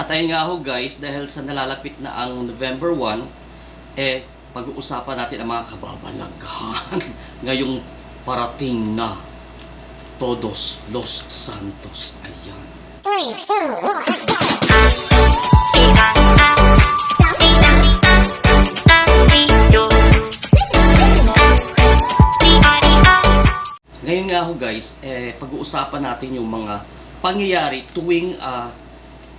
At ayun nga ho guys, dahil sa nalalapit na ang November 1, eh, pag-uusapan natin ang mga kababalaghan ngayong parating na Todos Los Santos. Ayan. Three, two, one, go! Ngayon nga ho guys, eh, pag-uusapan natin yung mga pangyayari tuwing ah,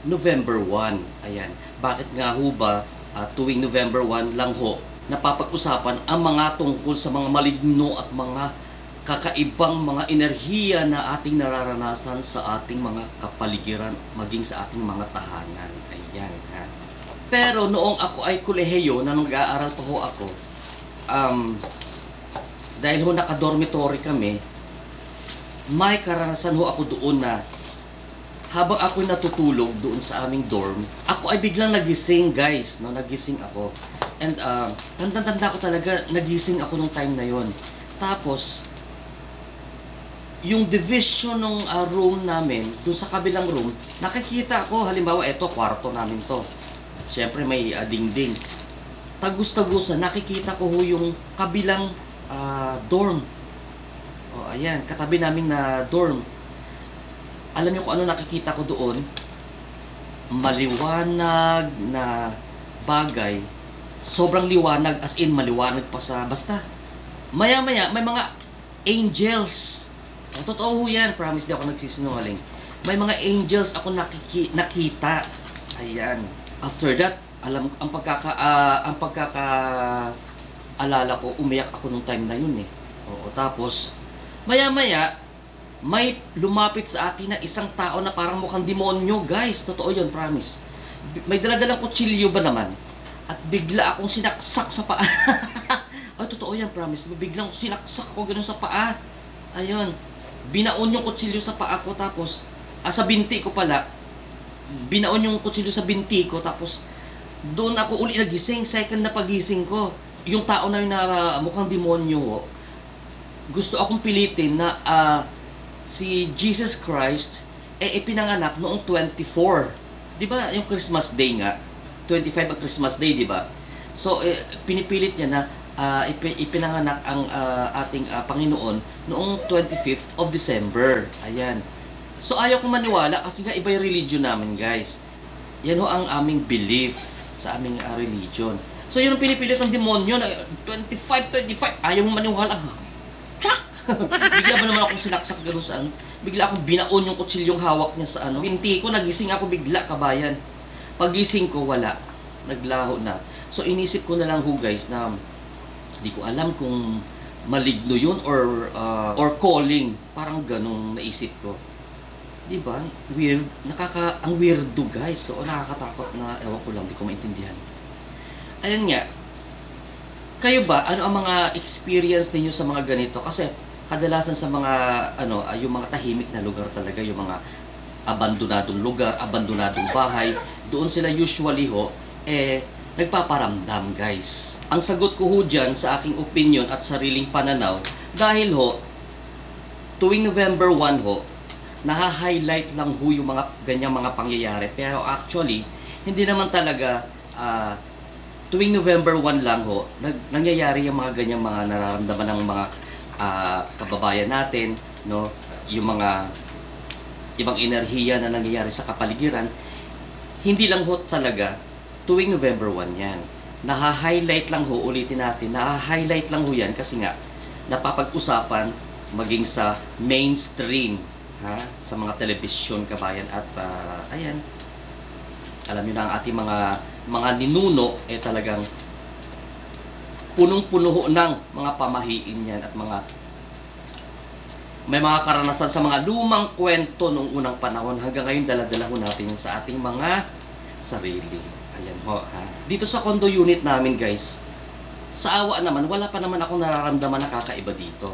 November 1. Ayan. Bakit nga ho ba ah, tuwing November 1 lang ho napapag-usapan ang mga tungkol sa mga maligno at mga kakaibang mga enerhiya na ating nararanasan sa ating mga kapaligiran maging sa ating mga tahanan. Ayan. Ha? Pero noong ako ay kolehiyo na nag-aaral pa ho ako, um, dahil ho naka-dormitory kami, may karanasan ho ako doon na habang ako natutulog doon sa aming dorm, ako ay biglang nagising, guys, no, nagising ako. And uh, tanda-tanda ko talaga, nagising ako nung time na yon. Tapos, yung division ng uh, room namin, doon sa kabilang room, nakikita ko, halimbawa, eto, kwarto namin to. Siyempre, may uh, dingding. Tagus-tagusan, nakikita ko ho yung kabilang ah, dorm. O, ayan, katabi namin na dorm. Alam niyo kung ano nakikita ko doon? Maliwanag na bagay. Sobrang liwanag, as in maliwanag pa sa basta. Maya-maya, may mga angels. Totoo ho yan, promise di ako nagsisinungaling. May mga angels ako nakiki- nakita. Ayan. After that, alam ang pagkaka ah, ang pagkaka alala ko, umiyak ako nung time na yun eh. Oo, tapos, maya-maya, may lumapit sa akin na isang tao na parang mukhang demonyo, guys. Totoo yun, promise. May daladalang kutsilyo ba naman? At bigla akong sinaksak sa paa. Ay, totoo yan, promise. Biglang sinaksak ako ganun sa paa. Ayun. Binaon yung kutsilyo sa paa ko, tapos, ah, sa binti ko pala, binaon yung kutsilyo sa binti ko, tapos, doon ako uli nagising, second na pagising ko. Yung tao na yun na ah, mukhang demonyo, gusto akong pilitin na ah, si Jesus Christ eh ipinanganak noong 24. 'Di ba? Yung Christmas Day nga. 25 ang Christmas Day, 'di ba? So eh, pinipilit niya na ipi- ipinanganak ang ah, ating ah, Panginoon noong 25th of December. Ayan. So ayaw kong maniwala kasi nga iba yung religion namin, guys. Yan ho ang aming belief sa aming ah, religion. So yun ang pinipilit ng demonyo na 25, 25. Ayaw mo maniwala. Tsak! Bigla ba naman akong sinaksak gano'n sa ano? Bigla akong binaon yung kutsilyong hawak niya sa ano. Binti ko, nagising ako bigla, kabayan. Pagising ko, wala. Naglaho na. So inisip ko na lang ho guys na hindi ko alam kung maligno yun or uh, or calling. Parang ganong naisip ko. Di ba? Weird. Nakaka, ang weirdo guys. So nakakatakot na, ewan ko lang, di ko maintindihan. Ayan nga, kayo ba, ano ang mga experience ninyo sa mga ganito? Kasi kadalasan sa mga ano, ah, yung mga tahimik na lugar talaga, yung mga abandonadong lugar, abandonadong bahay, doon sila usually ho eh nagpaparamdam, guys. Ang sagot ko ho dyan sa aking opinion at sariling pananaw dahil ho tuwing November 1 ho naha-highlight lang ho yung mga ganyang mga pangyayari pero actually hindi naman talaga ah, tuwing November 1 lang ho, nag, nangyayari yung mga ganyang mga nararamdaman ng mga ah, kababayan natin, no? Yung mga ibang enerhiya na nangyayari sa kapaligiran, hindi lang ho talaga tuwing November 1 yan. Naha-highlight lang ho, ulitin natin, naha-highlight lang ho yan kasi nga napapag-usapan maging sa mainstream ha sa mga telebisyon kabayan at ah, ayan alam niyo na ang ating mga mga ninuno eh talagang punong-puno ng mga pamahiin yan at mga may mga karanasan sa mga lumang kwento nung unang panahon hanggang ngayon daladala ho natin sa ating mga sarili. Ayan ho, ha. Dito sa condo unit namin, guys, sa awa naman, wala pa naman ako nararamdaman na kakaiba dito.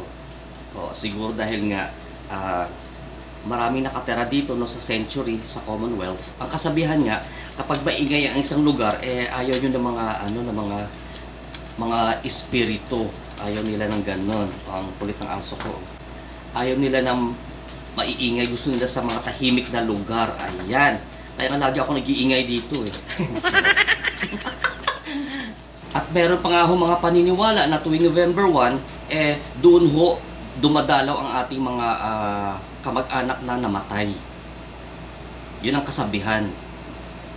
O, siguro dahil nga ah, maraming nakatira dito no sa Century, sa Commonwealth. Ang kasabihan nga, kapag maingay ang isang lugar, eh ayaw nyo ng mga ano ng mga mga espiritu. Ayaw nila ng ganon. Ang kulit ng aso ko. Ayaw nila ng maiingay. Gusto nila sa mga tahimik na lugar. Ayan. Kaya nga lagi ako nag-iingay dito eh. At meron pa nga ho mga paniniwala na tuwing November 1, eh doon ho dumadalaw ang ating mga ah, kamag-anak na namatay. Yun ang kasabihan.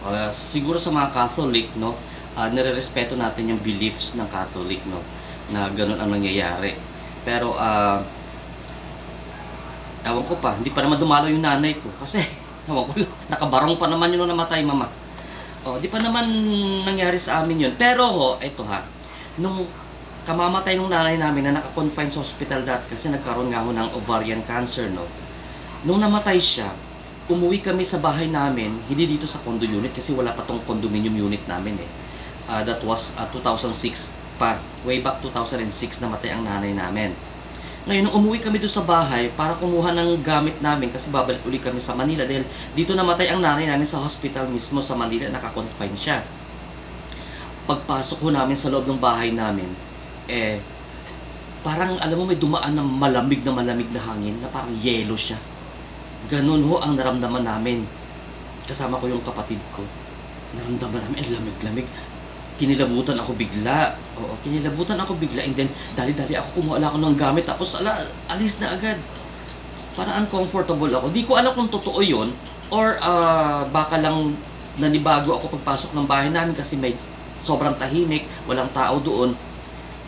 Ah, siguro sa mga Catholic, no, uh, nire-respeto natin yung beliefs ng Catholic, no, na ganun ang nangyayari. Pero, ah, ewan ko pa, hindi pa naman dumalaw yung nanay ko. Kasi, ewan ko nakabarong pa naman yun nung namatay, mama. Oh, di pa naman nangyari sa amin yun. Pero ho, eto ha, nung kamamatay nung nanay namin na naka-confine sa hospital dati kasi nagkaroon nga ho ng ovarian cancer, no. Nung namatay siya, umuwi kami sa bahay namin, hindi dito sa condo unit kasi wala pa tong condominium unit namin eh. Ah, that was ah, 2006 pa. Way back 2006 namatay ang nanay namin. Ngayon, nung umuwi kami doon sa bahay para kumuha ng gamit namin kasi babalik uli kami sa Manila dahil dito namatay ang nanay namin sa hospital mismo sa Manila, naka-confine siya. Pagpasok ho namin sa loob ng bahay namin, eh, parang alam mo may dumaan na malamig na malamig na hangin na parang yelo siya. Ganun ho ang naramdaman namin. Kasama ko yung kapatid ko. Naramdaman namin, lamig-lamig. Kinilabutan ako bigla. Oo, kinilabutan ako bigla. And then, dali-dali ako kumuha ako ng gamit. Tapos, ala, alis na agad. Parang uncomfortable ako. Di ko alam kung totoo yon Or, ah, baka lang nanibago ako pagpasok ng bahay namin kasi may sobrang tahimik, walang tao doon.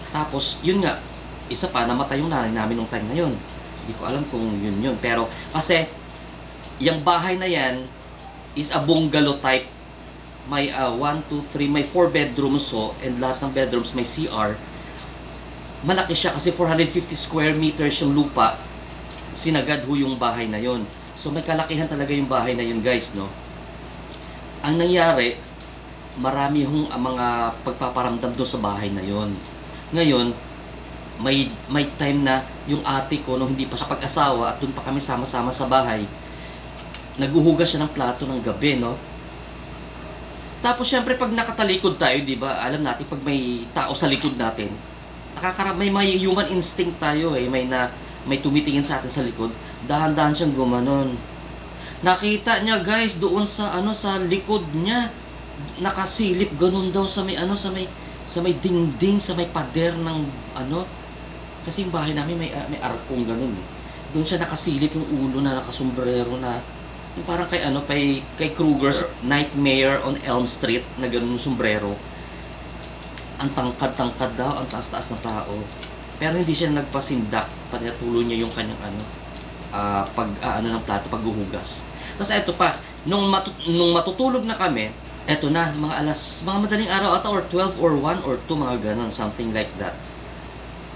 Tapos, yun nga, isa pa, namatay yung nanay namin nung time na yun. Hindi ko alam kung yun yun. Pero, kasi, yung bahay na yan is a bungalow type. May 1, 2, 3, may 4 bedrooms so, and lahat ng bedrooms may CR. Malaki siya kasi 450 square meters yung lupa. Sinagad ho yung bahay na yon. So, may kalakihan talaga yung bahay na yun, guys, no? Ang nangyari, marami hong ang mga pagpaparamdam doon sa bahay na yon. Ngayon, may may time na yung ate ko nung hindi pa siya pag-asawa at doon pa kami sama-sama sa bahay, naghuhugas siya ng plato ng gabi, no? Tapos syempre pag nakatalikod tayo, 'di ba? Alam natin pag may tao sa likod natin, nakakara may may human instinct tayo eh, may na may tumitingin sa atin sa likod, dahan-dahan siyang gumanon. Nakita niya guys doon sa ano sa likod niya nakasilip ganun daw sa may ano sa may sa may dingding sa may pader ng ano kasi yung bahay namin may ah, may arkong ganun eh. Doon siya nakasilip yung ulo na nakasombrero na yung parang kay ano kay kay Kruger's Nightmare on Elm Street na ganun sombrero. Ang tangkad-tangkad daw, ang taas-taas ng tao. Pero hindi siya nagpasindak, panatuloy niya yung kanyang ano ah, pag ah, ano ng plato paghuhugas. Tapos eto pa, nung matu- nung matutulog na kami, eto na, mga alas, mga madaling araw ata or 12 or 1 or 2 mga ganon, something like that.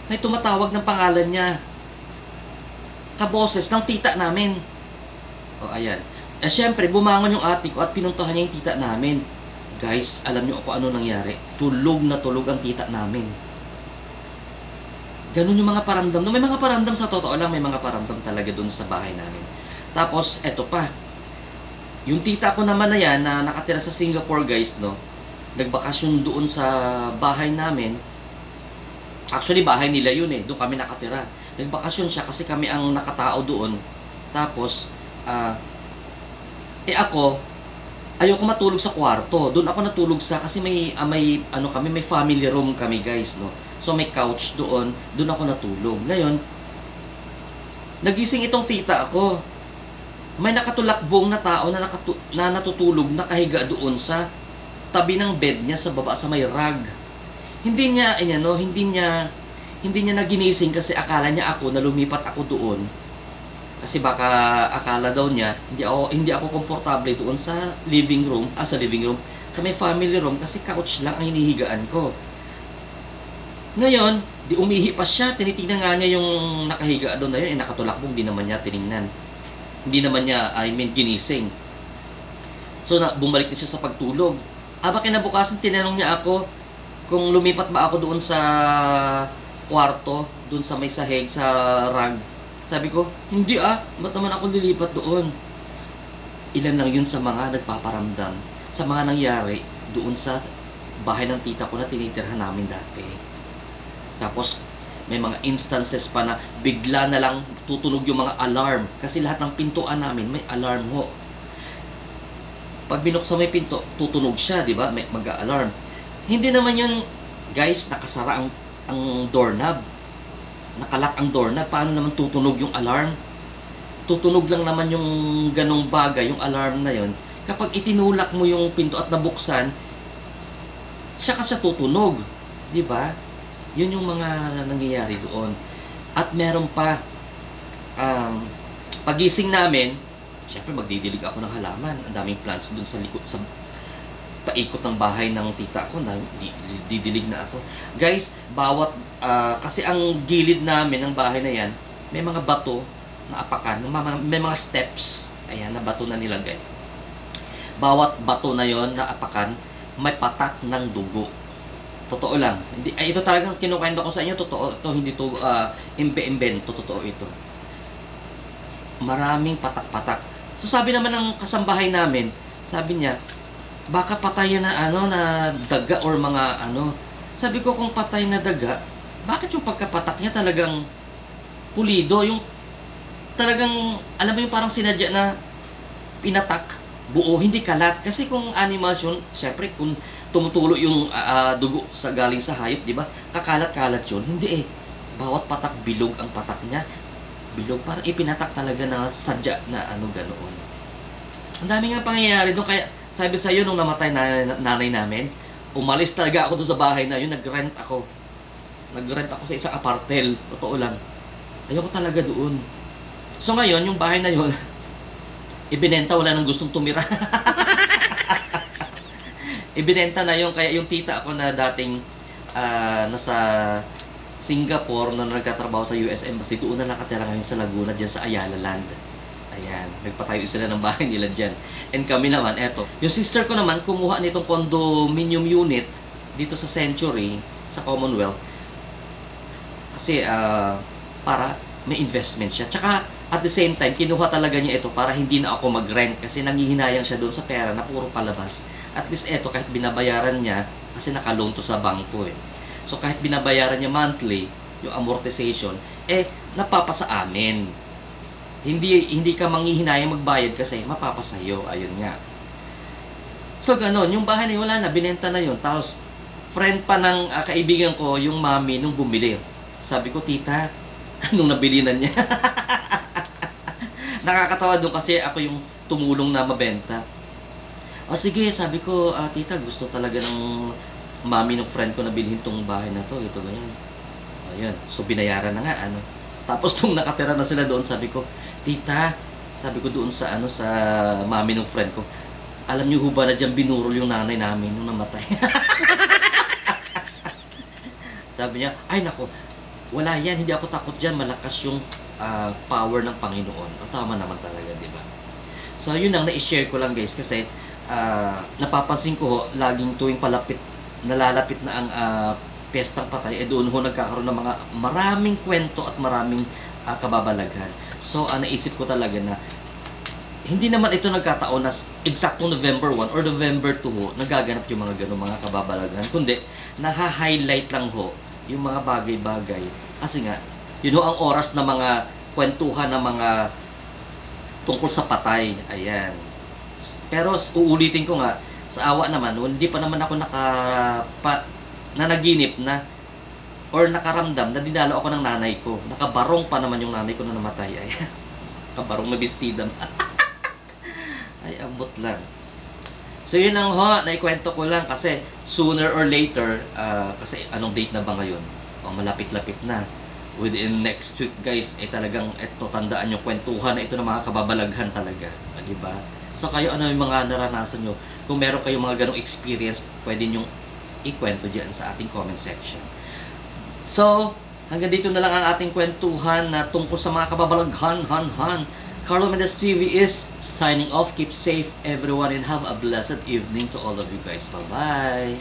May tumatawag ng pangalan niya. Kaboses ng tita namin. O ayan. Eh syempre, bumangon yung ate ko at pinuntahan niya yung tita namin. Guys, alam niyo ako ano nangyari? Tulog na tulog ang tita namin. Ganun yung mga paramdam. No, may mga paramdam sa totoo lang, may mga paramdam talaga dun sa bahay namin. Tapos, eto pa. Yung tita ko naman na yan, na nakatira sa Singapore guys, no? Nagbakasyon doon sa bahay namin. Actually, bahay nila yun eh. Doon kami nakatira. Nagbakasyon siya kasi kami ang nakatao doon. Tapos, ah, eh ako, ayoko matulog sa kwarto. Doon ako natulog sa kasi may ah, may ano kami, may family room kami, guys, no. So may couch doon, doon ako natulog. Ngayon, nagising itong tita ako. May nakatulakbong na tao na, nakatu- na natutulog, nakahiga doon sa tabi ng bed niya sa baba sa may rug. Hindi niya, ano, hindi niya, hindi niya naginising kasi akala niya ako na lumipat ako doon kasi baka akala daw niya hindi ako hindi ako komportable doon sa living room ah sa living room may family room kasi couch lang ang hinihigaan ko. Ngayon di umihi pa siya tinitingnan nga niya yung nakahiga doon na yun eh nakatulakbong di naman niya tiningnan. Hindi naman niya I mean ginising. So na, bumalik na siya sa pagtulog. Aba kinabukasan tinanong niya ako kung lumipat ba ako doon sa kwarto doon sa may sahig sa rug sabi ko, hindi ah, ba't naman ako lilipat doon? Ilan lang yun sa mga nagpaparamdam, sa mga nangyari doon sa bahay ng tita ko na tinitirhan namin dati. Tapos, may mga instances pa na bigla na lang tutunog yung mga alarm. Kasi lahat ng pintuan namin may alarm ho. Pag binuksan yung pinto, tutunog siya, di ba? May mag-alarm. Hindi naman yun, guys, nakasara ang, ang doorknob. Nakalak ang doorknob. Paano naman tutunog yung alarm? Tutunog lang naman yung ganong bagay, yung alarm na yon. Kapag itinulak mo yung pinto at nabuksan, siya kasi tutunog. Di ba? Yun yung mga nangyayari doon. At meron pa, um, pagising namin, syempre magdidilig ako ng halaman. Ang daming plants doon sa likod, sa paikot ng bahay ng tita ko, na, di- di- didilig na ako. Guys, bawat, ah, kasi ang gilid namin ng bahay na yan, may mga bato na apakan, may mga, steps, ayan, na bato na nilagay. Bawat bato na yon na apakan, may patak ng dugo. Totoo lang. Hindi, ay, ito talagang kinukwento ko sa inyo, totoo ito, hindi to ah, imbe-imbento, totoo ito. Maraming patak-patak. So sabi naman ng kasambahay namin, sabi niya, baka patay na ano na daga or mga ano. Sabi ko kung patay na daga, bakit yung pagkapatak niya talagang pulido, yung talagang alam mo yung parang sinadya na pinatak buo, hindi kalat. Kasi kung animals yun, syempre kung tumutulo yung ah, dugo sa galing sa hayop, di ba? Kakalat-kalat yun. Hindi eh. Bawat patak bilog ang patak niya. Bilog, parang ipinatak talaga na sadya na ano ganoon. Ang dami nga pangyayari doon. Kaya sabi sa iyo nung namatay na, nanay namin, umalis talaga ako doon sa bahay na yun, nag-rent ako. Nag-rent ako sa isang apartel. Totoo lang. Ayoko talaga doon. So ngayon, yung bahay na yun, ibinenta, wala nang gustong tumira. ibinenta na yung kaya yung tita ako na dating ah, nasa Singapore na nagtatrabaho sa US Embassy, doon na nakatira ngayon sa Laguna, dyan sa Ayala Land. Ayan, nagpatayo sila ng bahay nila dyan. And kami naman, eto. Yung sister ko naman, kumuha nitong condominium unit dito sa Century, sa Commonwealth. Kasi, ah, para may investment siya. Tsaka, at the same time, kinuha talaga niya ito para hindi na ako mag-rent kasi nangihinayang siya doon sa pera na puro palabas. At least ito, kahit binabayaran niya, kasi naka-loan to sa bangko eh. So kahit binabayaran niya monthly, yung amortization, eh, napapasa amin. Hindi hindi ka manghihinayang magbayad kasi mapapasa iyo. Ayun nga. So ganon, yung bahay na yun, wala na, binenta na yun. Tapos, friend pa ng ah, kaibigan ko, yung mami, nung bumili. Sabi ko, tita, nung nabili na niya. Nakakatawa doon kasi ako yung tumulong na mabenta. O sige, sabi ko, ah, tita, gusto talaga ng mami ng friend ko na bilhin tong bahay na to. Ito ba yan? Ayun. So, binayaran na nga, ano. Tapos, nung nakatira na sila doon, sabi ko, tita, sabi ko doon sa, ano, sa mami ng friend ko, alam niyo ho ba na dyan binurol yung nanay namin nung namatay? sabi niya, ay nako, wala yan, hindi ako takot dyan, malakas yung ah, power ng Panginoon. O, tama naman talaga, di ba? So, yun ang na-share ko lang guys kasi ah, napapansin ko ho, laging tuwing palapit, nalalapit na ang ah, piyestang patay, eh doon ho nagkakaroon ng mga maraming kwento at maraming ah, kababalaghan. So, ang naisip ko talaga na hindi naman ito nagkataon na eksaktong November 1 or November 2 ho, nagaganap yung mga ganun mga kababalaghan. Kundi, naha-highlight lang ho yung mga bagay-bagay. Kasi nga, yun ho ang oras na mga kwentuhan ng mga tungkol sa patay. Ayan. Pero uulitin ko nga, sa awa naman, hindi pa naman ako naka, pa, nanaginip na or nakaramdam na dinalo ako ng nanay ko. Nakabarong pa naman yung nanay ko na namatay. Ay, nakabarong na bestida. Ay, abot lang. So yun lang ho, naikwento ko lang kasi sooner or later, ah, kasi anong date na ba ngayon? O malapit-lapit na. Within next week guys, eh talagang eto tandaan yung kwentuhan na ito ng mga kababalaghan talaga. Ah, di ba? So kayo ano yung mga naranasan nyo? Kung meron kayong mga ganong experience, pwede nyo ikwento dyan sa ating comment section. So, hanggang dito na lang ang ating kwentuhan na tungkol sa mga kababalaghan, han, han. Carlo Mendes TV is signing off. Keep safe everyone and have a blessed evening to all of you guys. Bye-bye!